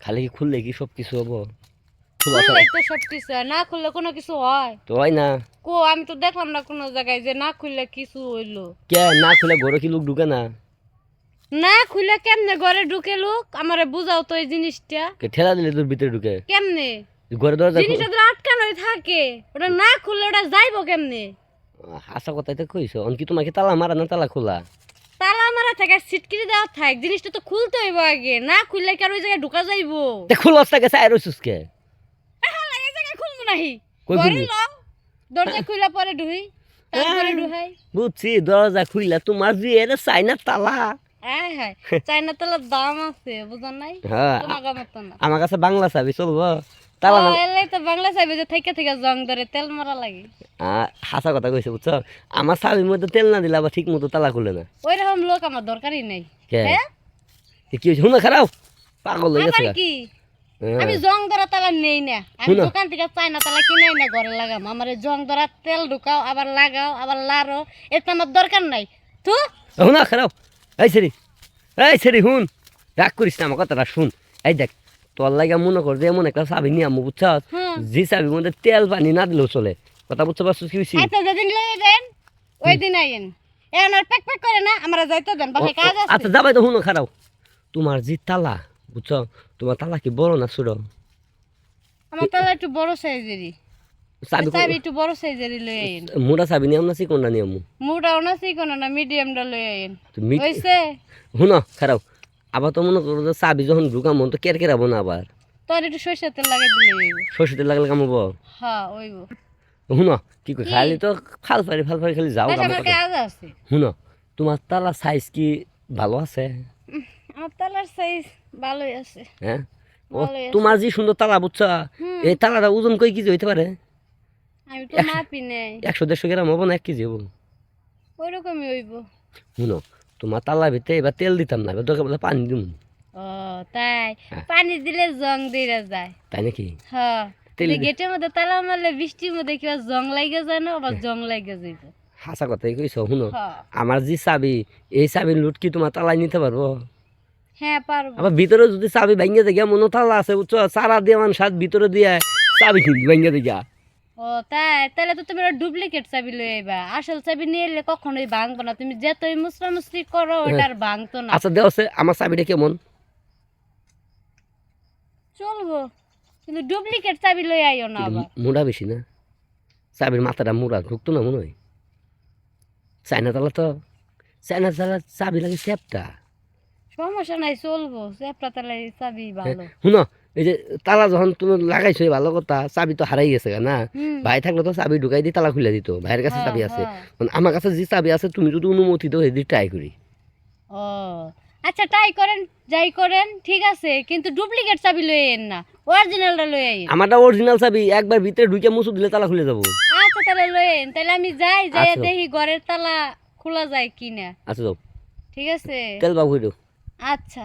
খালি কি খুললে কি সব কিছু হব? খোলা খুললেই তো সব কিছু হয় না খুললে কোনো কিছু হয়। তো হয় না। কো আমি তো দেখলাম না কোনো জায়গায় যে না খুললে কিছু হইল। কে? না খুলে ঘরে কি লোক ঢুকে না? না খুলে কেমনে ঘরে ঢুকে লোক? আমারে বুঝাও তো এই জিনিসটা। কে ঠেলা দিলে তোর ভিতরে ঢুকে? কেমনে? ঘরে দরজা খোল- জিনিসটা তো আটকানোই থাকে। ওটা না খুললে ওটা যাইবো কেমনে? হাসা কথাই তো কইছো। তোমাকে তালা মারা না তালা খোলা? থাকে আর সিটকিরি দেওয়া থাক জিনিসটা তো খুলতে হইব আগে। না খুললে কি আর ওই জায়গায় ঢুকা যাইবো? খুলস থাকে চাই রইছিস কে এই জায়গায় খুলবো নাহি। কই খুলবি? ল দরজা খুলে পরে ঢুই তারপরে ঢুহাই। বুঝছি দরজা খুইলা তোমার যে এর চাই না তালা। হ্যাঁ হ্যাঁ চাইনা তেলের দাম আছে বুঝান নাই? হ্যাঁ তোমাকে মতো না আমার কাছে বাংলা চাবি চলবো। তালা না তো বাংলা চাইবে যে থেকে থেকে জং ধরে তেল মারা লাগে। হাসা কথা কইছে বুঝছ? আমার চাবির মধ্যে তেল না দিলে আবার ঠিক মতো তালা খুলে না। ওই রকম লোক আমার দরকারই নেই। হ্যাঁ? কি হয়েছে শুনে খারাপ? পাগল হয়ে গেছে কি? হ্যাঁ। আমি জং ধরা তালা নেই না। আমি দোকান থেকে চাইনা তালা কিনে না ঘরে লাগাম। আমার জং ধরা তেল ঢুকাও আবার লাগাও আবার লারো। এটা আমার দরকার নাই। তো? শুনা খারাপ। এই সেরি এই সেরি শুন রাগ করিস না আমার কথাটা শুন। এই দেখ তোর লাগে মনে কর যে এমন একটা চাবি নিয়ে আমু বুঝছ হুম। যে চাবির মধ্যে তেল পানি না দিলেও চলে। কথা বুঝতে পারছিস কি আচ্ছা যেদিন লয়ে দেন ওই দিন আইন এখন আর প্যাক প্যাক করে না আমরা যাইতে দেন বাসায় কাজ আছে। আচ্ছা যাবাই তো শুনো খারাপ তোমার যে তালা বুঝছ? তোমার তালা কি বড় না ছোট? আমার তাহলে একটু বড় সাইজেরই। চাবি চাবি একটু বড় সাইজেরই লয়ে আইন মোটা চাবি নিয়ম না চিকনটা নিয়ম মুটাও না চিকন না মিডিয়ামটা লয়ে আইন হইছে? শুনো খারাপ আবার তো মনে করো যে চাবি যখন ঢুকাম তো কের কেরাবো না আবার? তোর একটু সরষের তেল লাগাই দিলে সরষেতে লাগলে কামাবো হ্যাঁ শুনো কি কই খালি তো খালি যাও কাম আমার কাজ আছে। শুনো তোমার তালা সাইজ কি ভালো আছে? আমার তালার সাইজ ভালোই আছে। হ্যাঁ? ও তোমার যে সুন্দর তালা বুঝছ। এই তালাটা ওজন কই কেজি হইতে পারে? আমি তো মাপি নেই। একশো দেড়শো গ্রাম হব না এক কেজি হব? ওই রকমই হইব। শুনো তোমার তালার ভিতরে এবার তেল দিতাম না এবার দরকার বলে পানি দিম। ও তাই? হ্যাঁ। পানি দিলে জং দিয়ে যায়। তাই নাকি? হ্যাঁ তেল গেটের মধ্যে তালা মারলে বৃষ্টির মধ্যে কিবা জং লাগে যায় না আবার জং লাগে যাইব? হাসা কথাই কইছ শুনো। হ্যাঁ আমার যে চাবি এই চাবির লুট কি তোমার তালাই নিতে পারব? হ্যাঁ পারব। আবার ভিতরে যদি চাবি ভাঙ্গে দেখে মনে তালা আছে বুঝছ সারা দিয়ে সাত ভিতরে দিয়ে চাবি ভাঙ্গে দেখা ও তাই? তাহলে তো তুমি ডুপ্লিকেট চাবি লই আইবা। আসল চাবি নিয়ে এলে কখনোই ভাঙবো না। তুমি যতই মুসরা মুসরি করো ওটা আর ভাঙতো না। আচ্ছা দেওয়া আমার চাবিটা কেমন? চলবো। কিন্তু ডুপ্লিকেট চাবি লই আইও না আবার। মোড়া বেশি না? চাবির মাথাটা মোড়া ঢুকতো না মনে হয়? চায়না তালা তো চায়না তালা চাবি লাগে সেপটা সমস্যা নাই চলবো। চেপটা তাহলে চাবি ভালো। শুনো এই যে তালা যখন তুমি লাগাইছো ভালো কথা চাবি তো হারাই গেছে না? ভাই থাকলে তো চাবি ঢুকাই দিয়ে তালা খুলে দিত। ভাইয়ের কাছে হ্যাঁ, চাবি আছে। হ্যাঁ। মানে আমার কাছে যে চাবি আছে তুমি যদি অনুমতি দাও এদিকে ট্রাই করি। ও আচ্ছা ট্রাই করেন যাই করেন ঠিক আছে কিন্তু ডুপ্লিকেট চাবি লই আইন না অরিজিনালটা লই আইন আমারটা অরিজিনাল চাবি একবার ভিতরে ঢুকে মুসু দিলে তালা খুলে যাব। আচ্ছা তাহলে লই আইন তাহলে আমি যাই যাই আচ্ছা। দেখি ঘরের তালা খোলা যায় কিনা। আচ্ছা যাও। ঠিক আছে। তেল বাবু আচ্ছা।